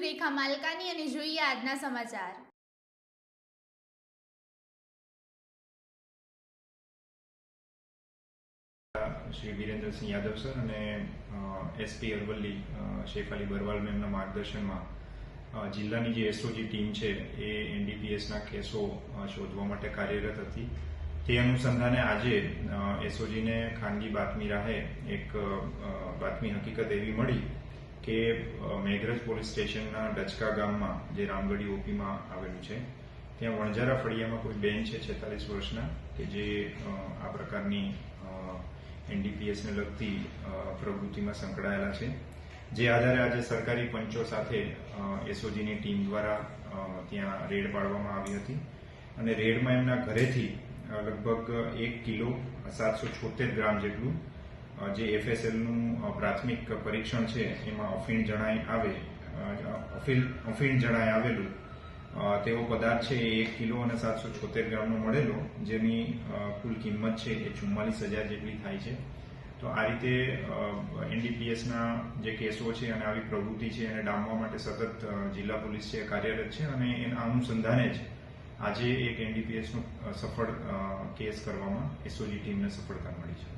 રેખા માલકાની અને જોઈએ આજના સમાચાર. શ્રી વિરેન્દ્રસિંહ યાદવ સર અને એસપી અરવલ્લી શેખ અલી બરવાલ મેમના માર્ગદર્શનમાં જિલ્લાની જે એસઓજી ટીમ છે એ એનડીપીએસના કેસો શોધવા માટે કાર્યરત હતી. તે અનુસંધાને આજે એસઓજીને ખાનગી બાતમી રાહે એક બાતમી હકીકત એવી મળી કે મેઘરજ પોલીસ સ્ટેશનના ડચકા ગામમાં, જે રામગઢી ઓપીમાં આવેલું છે, ત્યાં વણઝારા ફળિયામાં કોઈ બેન છે છેતાલીસ વર્ષના, કે જે આ પ્રકારની એનડીપીએસને લગતી પ્રવૃત્તિમાં સંકળાયેલા છે. જે આધારે આજે સરકારી પંચો સાથે એસઓજીની ટીમ દ્વારા ત્યાં રેડ પાડવામાં આવી હતી. અને રેડમાં એમના ઘરેથી લગભગ એક કિલો સાતસો છોતેર ગ્રામ જેટલું જે એફએસએલનું પ્રાથમિક પરીક્ષણ છે, એમાં અફીણ જણાઈ આવે અફીલ, અફીણ જણાય આવેલું. તેવો પદાર્થ છે, એ એક કિલો અને સાતસો છોતેર ગ્રામનો મળેલો, જેની કુલ કિંમત છે, એ ચુમ્માલીસ હજાર જેટલી થાય છે. તો આ રીતે એનડીપીએસના જે કેસો છે અને આવી પ્રવૃત્તિ છે, એને ડામવા માટે સતત જિલ્લા પોલીસ છે, કાર્યરત છે અને એના અનુસંધાને જ આજે એક એનડીપીએસનો સફળ કેસ કરવામાં એસઓજી ટીમને સફળતા મળી છે.